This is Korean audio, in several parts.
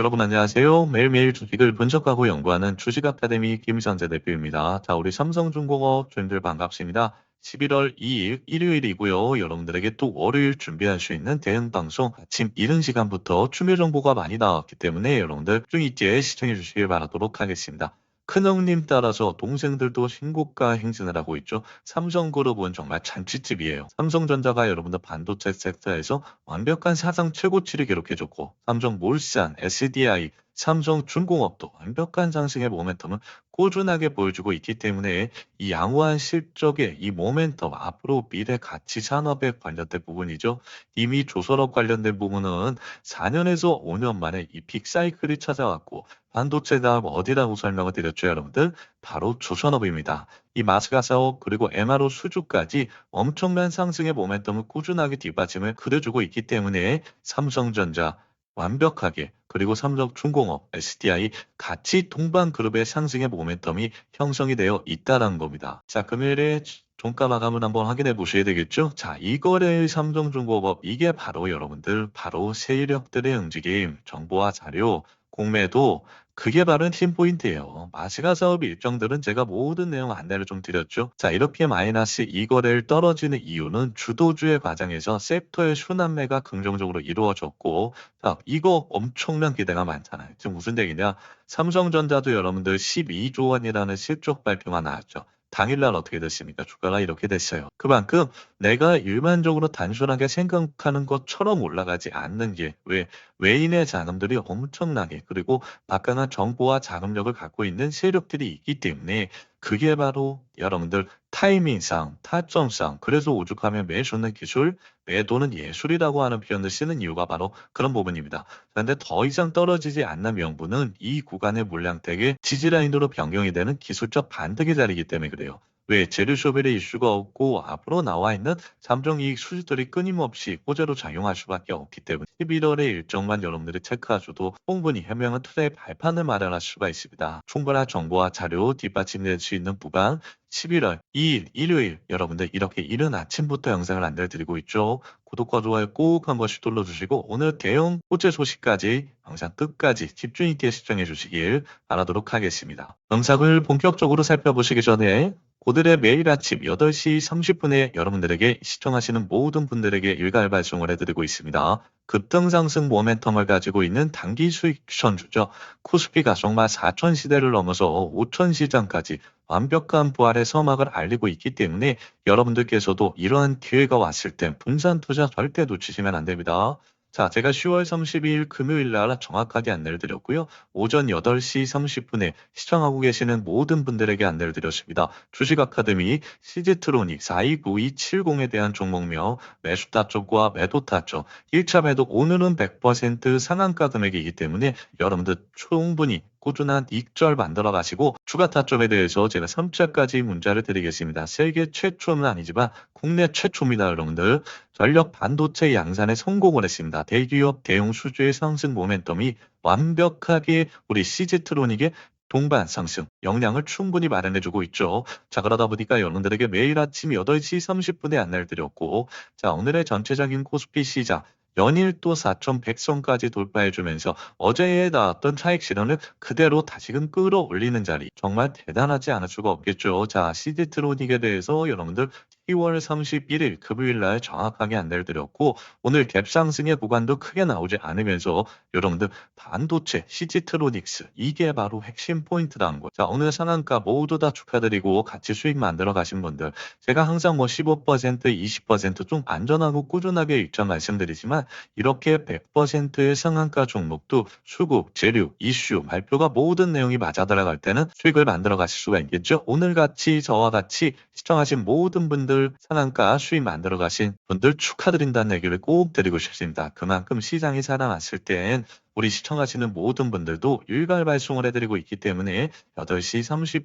여러분 안녕하세요. 매일매일 주식을 분석하고 연구하는 주식 아카데미 김선재 대표입니다. 자, 우리 삼성중공업 주인들 반갑습니다. 11월 2일 일요일이고요. 여러분들에게 또 월요일 준비할 수 있는 대응 방송 아침 이른 시간부터 추미 정보가 많이 나왔기 때문에 여러분들 중 있게 시청해 주시길 바라도록 하겠습니다. 큰형님 따라서 동생들도 신고가 행진을 하고 있죠. 삼성그룹은 정말 잔치집이에요. 삼성전자가 여러분들 반도체 섹터에서 완벽한 사상 최고치를 기록해줬고 삼성 몰산, SDI, 삼성 중공업도 완벽한 상승의 모멘텀을 꾸준하게 보여주고 있기 때문에 이 양호한 실적의 이 모멘텀 앞으로 미래 가치 산업에 관련된 부분이죠. 이미 조선업 관련된 부분은 4년에서 5년 만에 이 빅사이클이 찾아왔고 반도체 다음 어디라고 설명을 드렸죠, 여러분들? 바로 조선업입니다. 이 마스가 사업 그리고 MRO 수주까지 엄청난 상승의 모멘텀을 꾸준하게 뒷받침을 그려주고 있기 때문에 삼성전자 완벽하게 그리고 삼성 중공업, SDI 같이 동반 그룹의 상승의 모멘텀이 형성이 되어 있다는 겁니다. 자, 금요일에 종가 마감을 한번 확인해 보셔야 되겠죠? 자, 이 거래 삼성중공업 이게 바로 여러분들 바로 세력들의 움직임, 정보와 자료, 공매도 그게 바로 힘 포인트예요. 마시가 사업 일정들은 제가 모든 내용 안내를 좀 드렸죠. 자, 이렇게 마이너스 2거래를 떨어지는 이유는 주도주의 과정에서 섹터의 순환매가 긍정적으로 이루어졌고, 자, 이거 엄청난 기대가 많잖아요. 지금 무슨 얘기냐? 삼성전자도 여러분들 12조 원이라는 실적 발표가 나왔죠. 당일날 어떻게 됐습니까? 주가가 이렇게 됐어요. 그만큼 내가 일반적으로 단순하게 생각하는 것처럼 올라가지 않는 게 왜 외인의 자금들이 엄청나게 그리고 막강한 정보와 자금력을 갖고 있는 세력들이 있기 때문에 그게 바로 여러분들 타이밍상, 타점상, 그래서 오죽하면 매수는 기술, 매도는 예술이라고 하는 표현을 쓰는 이유가 바로 그런 부분입니다. 그런데 더 이상 떨어지지 않는 명분은 이 구간의 물량택의 지지라인으로 변경이 되는 기술적 반등의 자리이기 때문에 그래요. 왜 재료 쇼벨의 이슈가 없고 앞으로 나와 있는 잠정이익 수주들이 끊임없이 호재로 작용할 수밖에 없기 때문에 11월의 일정만 여러분들이 체크하셔도 충분히 현명한 투자의 발판을 마련할 수가 있습니다. 충분한 정보와 자료 뒷받침될 수 있는 부분 11월 2일 일요일 여러분들 이렇게 이른 아침부터 영상을 안내드리고 있죠. 구독과 좋아요 꼭 한 번씩 눌러주시고 오늘 대형 호재 소식까지 영상 끝까지 집중 있게 시청해 주시길 바라도록 하겠습니다. 영상을 본격적으로 살펴보시기 전에 고들의 매일 아침 8시 30분에 여러분들에게 시청하시는 모든 분들에게 일괄 발송을 해드리고 있습니다. 급등상승 모멘텀을 가지고 있는 단기 수익 추천주죠. 코스피가 정말 4천 시대를 넘어서 5천 시장까지 완벽한 부활의 서막을 알리고 있기 때문에 여러분들께서도 이러한 기회가 왔을 땐 분산 투자 절대 놓치시면 안 됩니다. 자, 제가 10월 32일 금요일 날 정확하게 안내를 드렸고요. 오전 8시 30분에 시청하고 계시는 모든 분들에게 안내를 드렸습니다. 주식 아카데미 시지트로닉 429270에 대한 종목명 매수 타점과 매도 타점 1차 매도 오늘은 100% 상한가 금액이기 때문에 여러분들 충분히 꾸준한 익절 만들어 가시고 추가 타점에 대해서 제가 3차까지 문자를 드리겠습니다. 세계 최초는 아니지만 국내 최초입니다, 여러분들. 전력 반도체 양산에 성공을 했습니다. 대기업 대형 수주의 상승 모멘텀이 완벽하게 우리 시지트로닉의 동반 상승 역량을 충분히 마련해주고 있죠. 자 그러다 보니까 여러분들에게 매일 아침 8시 30분에 안내를 드렸고 자 오늘의 전체적인 코스피 시장 연일 또 4,100선까지 돌파해주면서 어제에 나왔던 차익 실현을 그대로 다시금 끌어올리는 자리 정말 대단하지 않을 수가 없겠죠. 자 시지트로닉에 대해서 여러분들 10월 31일 금요일 날 정확하게 안내를 드렸고 오늘 갭 상승의 구간도 크게 나오지 않으면서 여러분들 반도체 시지트로닉스 이게 바로 핵심 포인트라는 거. 자 오늘 상한가 모두 다 축하드리고 같이 수익 만들어 가신 분들 제가 항상 뭐 15% 20%좀 안전하고 꾸준하게 일점 말씀드리지만 이렇게 100%의 상한가 종목도 수급, 재료, 이슈, 발표가 모든 내용이 맞아 들어갈 때는 수익을 만들어 가실 수가 있겠죠. 오늘 같이 저와 같이 시청하신 모든 분들 상한가 수익 만들어 가신 분들 축하드린다는 얘기를 꼭 드리고 싶습니다. 그만큼 시장이 살아났을 땐 우리 시청하시는 모든 분들도 일괄 발송을 해드리고 있기 때문에 8시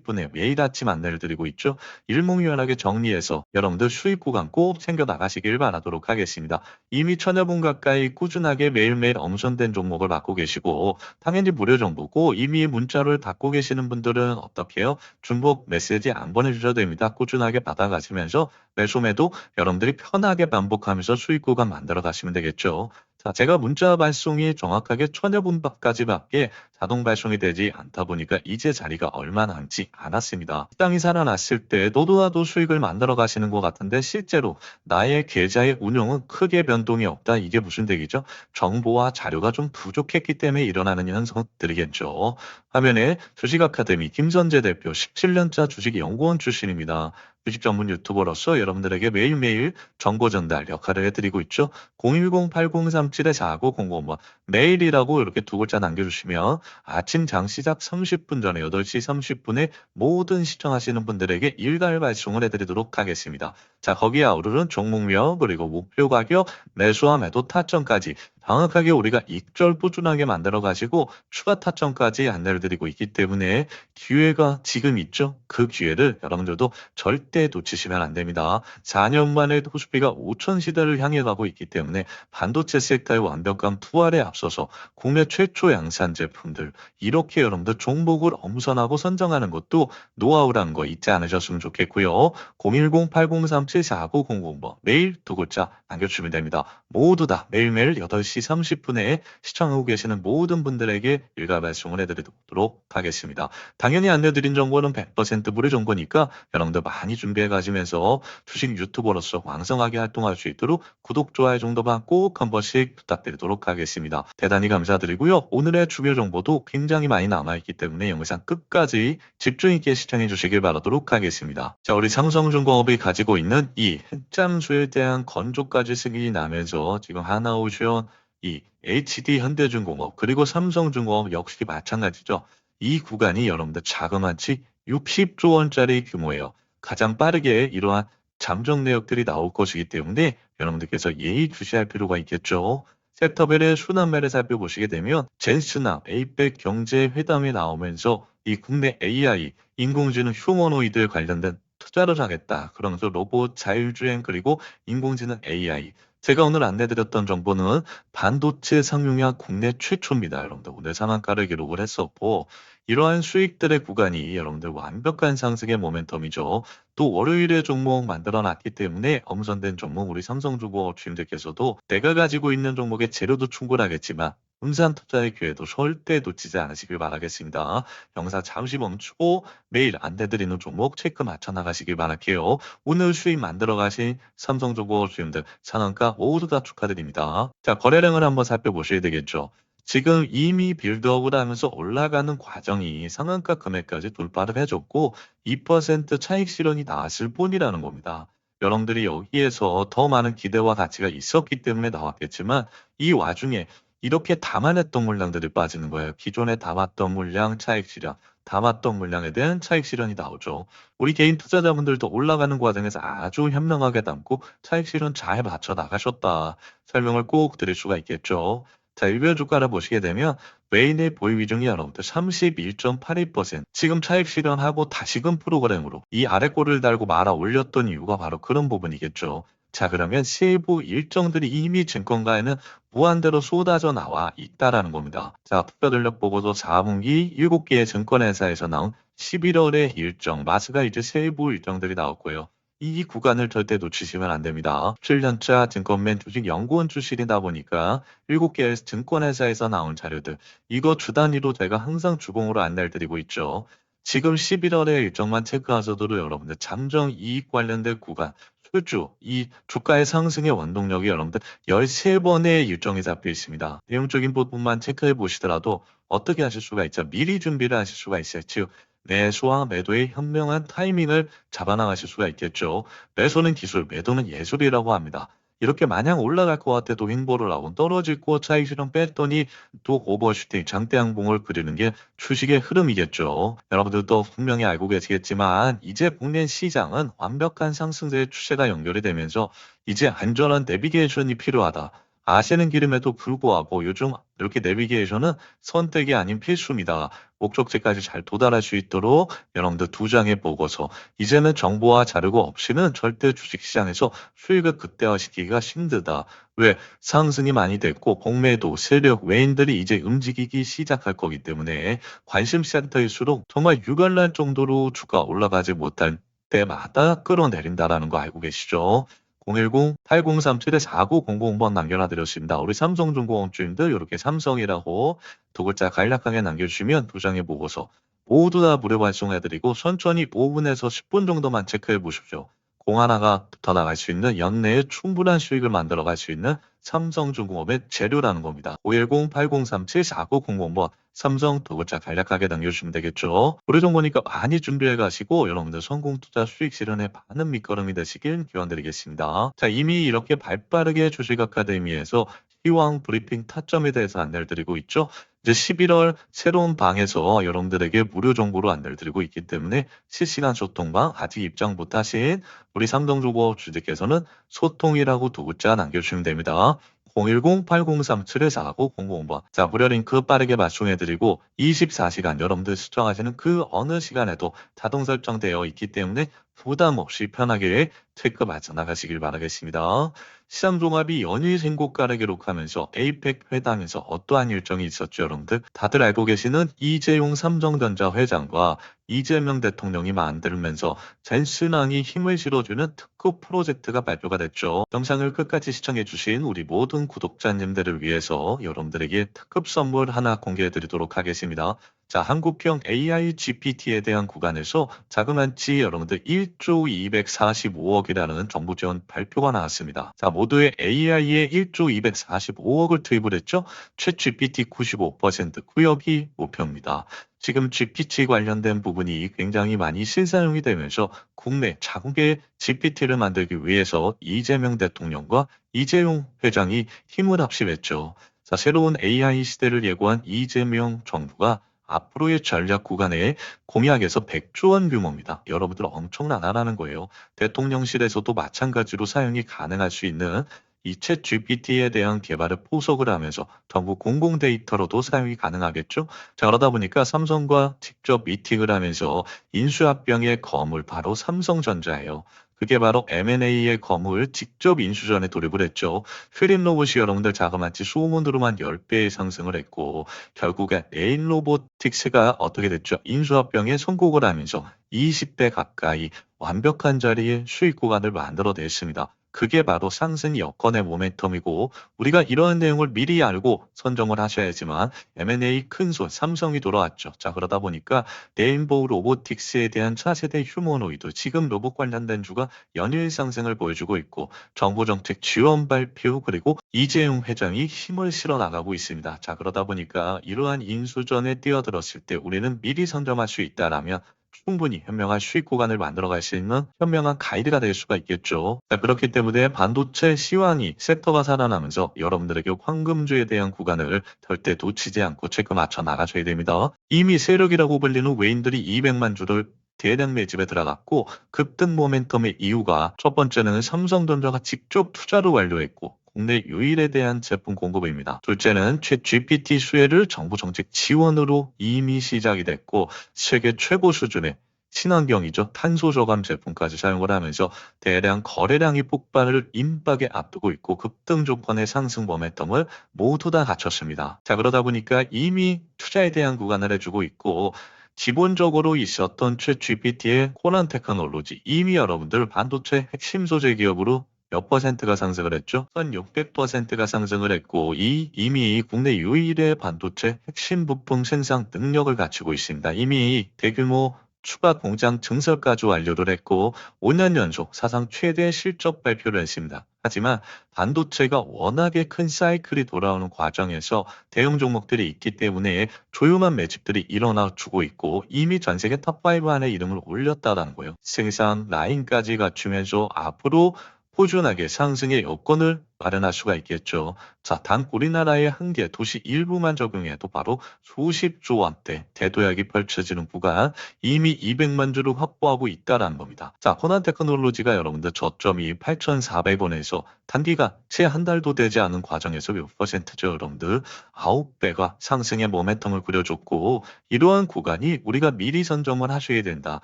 30분에 매일 아침 안내를 드리고 있죠. 일목요연하게 정리해서 여러분들 수익 구간 꼭 챙겨 나가시길 바라도록 하겠습니다. 이미 천여 분 가까이 꾸준하게 매일매일 엄선된 종목을 받고 계시고 당연히 무료 정보고 이미 문자를 받고 계시는 분들은 어떻게 해요? 중복 메시지 안 보내주셔도 됩니다. 꾸준하게 받아가시면서 매수매도 여러분들이 편하게 반복하면서 수익 구간 만들어 가시면 되겠죠. 자, 제가 문자 발송이 정확하게 천여 분까지 밖에 자동 발송이 되지 않다 보니까 이제 자리가 얼마 남지 않았습니다. 시장이 살아났을 때 너도 나도 수익을 만들어 가시는 것 같은데 실제로 나의 계좌의 운용은 크게 변동이 없다. 이게 무슨 얘기죠? 정보와 자료가 좀 부족했기 때문에 일어나는 현상들이겠죠. 화면에 주식 아카데미 김선재 대표 17년차 주식 연구원 출신입니다. 주식 전문 유튜버로서 여러분들에게 매일매일 정보 전달 역할을 해드리고 있죠. 010-8037-4900번 메일이라고 이렇게 두 글자 남겨주시면 아침 장 시작 30분 전에 8시 30분에 모든 시청하시는 분들에게 일괄 발송을 해드리도록 하겠습니다. 자 거기에 아우르는 종목명 그리고 목표 가격 매수와 매도 타점까지 정확하게 우리가 익절 꾸준하게 만들어 가지고 추가 타점까지 안내를 드리고 있기 때문에 기회가 지금 있죠. 그 기회를 여러분들도 절대 놓치시면 안 됩니다. 4년 만에 호수비가 5천 시대를 향해 가고 있기 때문에 반도체 섹터의 완벽한 부활에 앞서서 국내 최초 양산 제품들 이렇게 여러분들 종목을 엄선하고 선정하는 것도 노하우라는 거 잊지 않으셨으면 좋겠고요. 010-8037-4900번 메일 두 글자 남겨주시면 됩니다. 모두 다 매일매일 8시 30분에 시청하고 계시는 모든 분들에게 일괄 발송을 해드리도록 하겠습니다. 당연히 안내드린 정보는 100% 무료 정보니까 여러분들 많이 준비해 가시면서 주식 유튜버로서 왕성하게 활동할 수 있도록 구독, 좋아요 정도만 꼭 한 번씩 부탁드리도록 하겠습니다. 대단히 감사드리고요. 오늘의 주요 정보도 굉장히 많이 남아있기 때문에 영상 끝까지 집중 있게 시청해 주시길 바라도록 하겠습니다. 자, 우리 삼성중공업이 가지고 있는 이 흑잠수에 대한 건조까지 승인이 나면서 지금 하나오션, 이 HD 현대중공업 그리고 삼성중공업 역시 마찬가지죠. 이 구간이 여러분들 자그마치 60조 원짜리 규모예요. 가장 빠르게 이러한 잠정 내역들이 나올 것이기 때문에 여러분들께서 예의주시할 필요가 있겠죠. 섹터별의 순환매를 살펴보시게 되면 젠스나 에이펙 경제회담에 나오면서 이 국내 AI, 인공지능 휴머노이드 관련된 투자를 하겠다. 그러면서 로봇, 자율주행 그리고 인공지능 AI. 제가 오늘 안내드렸던 정보는 반도체 상용약 국내 최초입니다. 여러분들 오늘 상한가를 기록을 했었고 이러한 수익들의 구간이 여러분들 완벽한 상승의 모멘텀이죠. 또 월요일에 종목 만들어 놨기 때문에 엄선된 종목 우리 삼성중공업 주임들께서도 내가 가지고 있는 종목의 재료도 충분하겠지만 분산 투자의 기회도 절대 놓치지 않으시길 바라겠습니다. 영상 잠시 멈추고 매일 안내드리는 종목 체크 맞춰 나가시길 바랄게요. 오늘 수익 만들어 가신 삼성중공업 주임들 상한가 모두 다 축하드립니다. 자 거래량을 한번 살펴보셔야 되겠죠. 지금 이미 빌드업을 하면서 올라가는 과정이 상한가 금액까지 돌파를 해줬고 2% 차익 실현이 나왔을 뿐이라는 겁니다. 여러분들이 여기에서 더 많은 기대와 가치가 있었기 때문에 나왔겠지만 이 와중에 이렇게 담아냈던 물량들이 빠지는 거예요. 기존에 담았던 물량 차익 실현, 담았던 물량에 대한 차익 실현이 나오죠. 우리 개인 투자자분들도 올라가는 과정에서 아주 현명하게 담고 차익 실현 잘 맞춰 나가셨다. 설명을 꼭 드릴 수가 있겠죠. 자, 일별 주가를 보시게 되면 메인의 보유 비중이 여러분들 31.82% 지금 차익 실현하고 다시금 프로그램으로 이 아래 꼴을 달고 말아 올렸던 이유가 바로 그런 부분이겠죠. 자 그러면 세부 일정들이 이미 증권가에는 무한대로 쏟아져 나와 있다라는 겁니다. 자 투표 전력 보고서 4분기 7개의 증권회사에서 나온 11월의 일정 마스가 이제 세부 일정들이 나왔고요. 이 구간을 절대 놓치시면 안 됩니다. 7년차 증권맨 주식 연구원 출신이다 보니까 7개의 증권회사에서 나온 자료들 이거 주 단위로 제가 항상 주공으로 안내를 드리고 있죠. 지금 11월의 일정만 체크하셔도 여러분들 잠정 이익 관련된 구간 수주, 이 주가의 상승의 원동력이 여러분들 13번의 일정이 잡혀 있습니다. 내용적인 부분만 체크해 보시더라도 어떻게 하실 수가 있죠? 미리 준비를 하실 수가 있어요. 즉, 매수와 매도의 현명한 타이밍을 잡아나가실 수가 있겠죠. 매수는 기술, 매도는 예술이라고 합니다. 이렇게 마냥 올라갈 것 같아도 횡보를 하고 떨어지고 차익 실현 뺐더니 또 오버슈팅, 장대 항봉을 그리는 게 주식의 흐름이겠죠. 여러분들도 분명히 알고 계시겠지만 이제 국내 시장은 완벽한 상승세의 추세가 연결이 되면서 이제 안전한 내비게이션이 필요하다. 아시는 기름에도 불구하고 요즘 이렇게 내비게이션은 선택이 아닌 필수입니다. 목적지까지 잘 도달할 수 있도록 여러분들 두 장의 보고서 이제는 정보와 자료가 없이는 절대 주식시장에서 수익을 극대화시키기가 힘들다. 왜? 상승이 많이 됐고 공매도, 세력, 외인들이 이제 움직이기 시작할 거기 때문에 관심 센터일수록 정말 유갈날 정도로 주가 올라가지 못할 때마다 끌어내린다라는 거 알고 계시죠? 010-8037-4900번 남겨놔드렸습니다. 우리 삼성중공업 주인들 이렇게 삼성이라고 두 글자 간략하게 남겨주시면 두 장의 보고서 모두 다 무료 발송해드리고 천천히 5분에서 10분 정도만 체크해 보십시오. 공 하나가 더 나갈 수 있는 연내에 충분한 수익을 만들어 갈 수 있는 삼성중공업의 재료라는 겁니다. 510-8037-4900번 삼성 두 글자 간략하게 남겨주시면 되겠죠. 우리 정보니까 많이 준비해 가시고 여러분들 성공 투자 수익 실현에 많은 밑거름이 되시길 기원드리겠습니다. 자 이미 이렇게 발빠르게 주식 아카데미에서 희왕 브리핑 타점에 대해서 안내를 드리고 있죠. 이제 11월 새로운 방에서 여러분들에게 무료 정보로 안내를 드리고 있기 때문에 실시간 소통방 아직 입장 못하신 우리 삼성중공업 주주께서는 소통이라고 두 글자 남겨주시면 됩니다. 010-8037-4900번. 자, 무료 링크 빠르게 발송해드리고 24시간 여러분들 시청하시는 그 어느 시간에도 자동 설정되어 있기 때문에 부담 없이 편하게 체크 맞춰 나가시길 바라겠습니다. 시장종합이 연일 신고가를 기록하면서 에이펙 회담에서 어떠한 일정이 있었죠, 여러분들? 다들 알고 계시는 이재용 삼성전자 회장과 이재명 대통령이 만들면서 젠슨왕이 힘을 실어주는 특급 프로젝트가 발표가 됐죠. 영상을 끝까지 시청해주신 우리 모든 구독자님들을 위해서 여러분들에게 특급 선물 하나 공개해 드리도록 하겠습니다. 자, 한국형 AI GPT에 대한 구간에서 자그만치 여러분들 1조 245억이라는 정부 지원 발표가 나왔습니다. 자, 모두의 AI에 1조 245억을 투입을 했죠. 최 GPT 95% 구역이 목표입니다. 지금 GPT 관련된 부분이 굉장히 많이 실사용이 되면서 국내 자국의 GPT를 만들기 위해서 이재명 대통령과 이재용 회장이 힘을 합심했죠. 자, 새로운 AI 시대를 예고한 이재명 정부가 앞으로의 전략 구간에 공약에서 100조 원 규모입니다. 여러분들 엄청나다라는 거예요. 대통령실에서도 마찬가지로 사용이 가능할 수 있는 이챗 GPT에 대한 개발을 포석을 하면서 정부 공공 데이터로도 사용이 가능하겠죠. 자, 그러다 보니까 삼성과 직접 미팅을 하면서 인수합병의 거물 바로 삼성전자예요. 그게 바로 M&A의 거물 직접 인수전에 돌입을 했죠. 휘린 로봇이 여러분들 자그마치 소문으로만 10배의 상승을 했고 결국에 레인 로보틱스가 어떻게 됐죠? 인수합병에 성공을 하면서 20배 가까이 완벽한 자리에 수익 구간을 만들어냈습니다. 그게 바로 상승 여건의 모멘텀이고 우리가 이러한 내용을 미리 알고 선정을 하셔야지만 M&A 큰손 삼성이 돌아왔죠. 자 그러다 보니까 레인보우 로보틱스에 대한 차세대 휴머노이드 지금 로봇 관련된 주가 연일 상승을 보여주고 있고 정부 정책 지원 발표 그리고 이재용 회장이 힘을 실어 나가고 있습니다. 자 그러다 보니까 이러한 인수전에 뛰어들었을 때 우리는 미리 선점할 수 있다라면 충분히 현명한 수익 구간을 만들어갈 수 있는 현명한 가이드가 될 수가 있겠죠. 자, 그렇기 때문에 반도체 시황이 섹터가 살아나면서 여러분들에게 황금주에 대한 구간을 절대 놓치지 않고 체크 맞춰 나가셔야 됩니다. 이미 세력이라고 불리는 외인들이 200만 주를 대량 매집에 들어갔고 급등 모멘텀의 이유가 첫 번째는 삼성전자가 직접 투자를 완료했고 국내 유일에 대한 제품 공급입니다. 둘째는 최 GPT 수혜를 정부 정책 지원으로 이미 시작이 됐고 세계 최고 수준의 친환경이죠. 탄소 저감 제품까지 사용을 하면서 대량 거래량이 폭발을 임박에 앞두고 있고 급등 조건의 상승 모멘텀을 모두 다 갖췄습니다. 자 그러다 보니까 이미 투자에 대한 구간을 해주고 있고 기본적으로 있었던 최 GPT의 코난 테크놀로지 이미 여러분들 반도체 핵심 소재 기업으로 몇 퍼센트가 상승을 했죠? 1600%가 상승을 했고 이 이미 국내 유일의 반도체 핵심 부품 생산 능력을 갖추고 있습니다. 이미 대규모 추가 공장 증설까지 완료를 했고 5년 연속 사상 최대 실적 발표를 했습니다. 하지만 반도체가 워낙에 큰 사이클이 돌아오는 과정에서 대형 종목들이 있기 때문에 조용한 매집들이 일어나 주고 있고 이미 전 세계 탑5 안에 이름을 올렸다는 거예요. 생산 라인까지 갖추면서 앞으로 꾸준하게 상승의 여건을 마련할 수가 있겠죠. 자, 단 우리나라의 한개 도시 일부만 적용해도 바로 수십조 원대 대도약이 펼쳐지는 구간 이미 200만 주를 확보하고 있다라는 겁니다. 자, 호난 테크놀로지가 여러분들 저점이 8,400원에서 단기간 채한 달도 되지 않은 과정에서 몇 퍼센트죠, 여러분들? 9배가 상승의 모멘텀을 그려줬고 이러한 구간이 우리가 미리 선점을 하셔야 된다.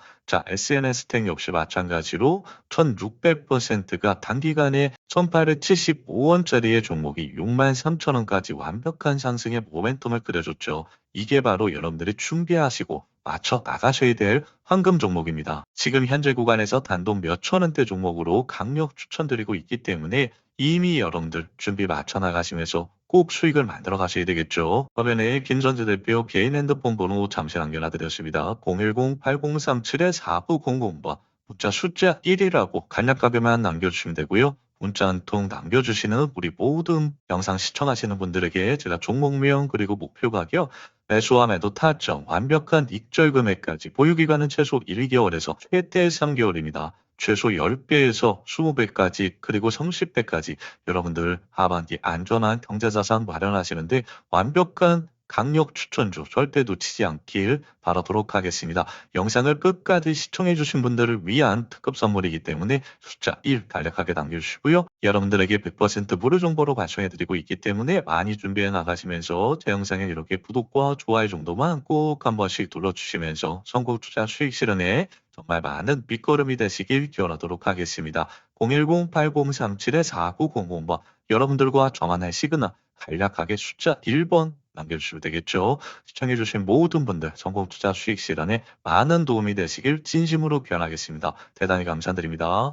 자, SNS 텍 역시 마찬가지로 1,600%가 단기간에 1,870 25원짜리의 종목이 63,000원까지 완벽한 상승의 모멘텀을 그려줬죠. 이게 바로 여러분들이 준비하시고 맞춰 나가셔야 될 황금 종목입니다. 지금 현재 구간에서 단독 몇천 원대 종목으로 강력 추천드리고 있기 때문에 이미 여러분들 준비 맞춰 나가시면서 꼭 수익을 만들어 가셔야 되겠죠. 화면에 김선재 대표 개인 핸드폰 번호 잠시 남겨놔드렸습니다. 010-8037-4900번 문자 숫자 1이라고 간략하게만 남겨주시면 되고요. 문자 한 통 남겨주시는 우리 모든 영상 시청하시는 분들에게 제가 종목명 그리고 목표 가격 매수와 매도 타점, 완벽한 익절 금액까지 보유기간은 최소 1개월에서 최대 3개월입니다. 최소 10배에서 20배까지 그리고 30배까지 여러분들 하반기 안전한 경제자산 마련하시는데 완벽한 강력 추천주 절대 놓치지 않길 바라도록 하겠습니다. 영상을 끝까지 시청해주신 분들을 위한 특급 선물이기 때문에 숫자 1 간략하게 남겨주시고요. 여러분들에게 100% 무료 정보로 발송해드리고 있기 때문에 많이 준비해 나가시면서 제 영상에 이렇게 구독과 좋아요 정도만 꼭 한 번씩 눌러주시면서 선고 투자 수익 실현에 정말 많은 밑거름이 되시길 기원하도록 하겠습니다. 010-8037-4900번 여러분들과 정한할 시그널 간략하게 숫자 1번 남겨주시면 되겠죠. 시청해주신 모든 분들 성공 투자 수익 실현에 많은 도움이 되시길 진심으로 기원하겠습니다. 대단히 감사드립니다.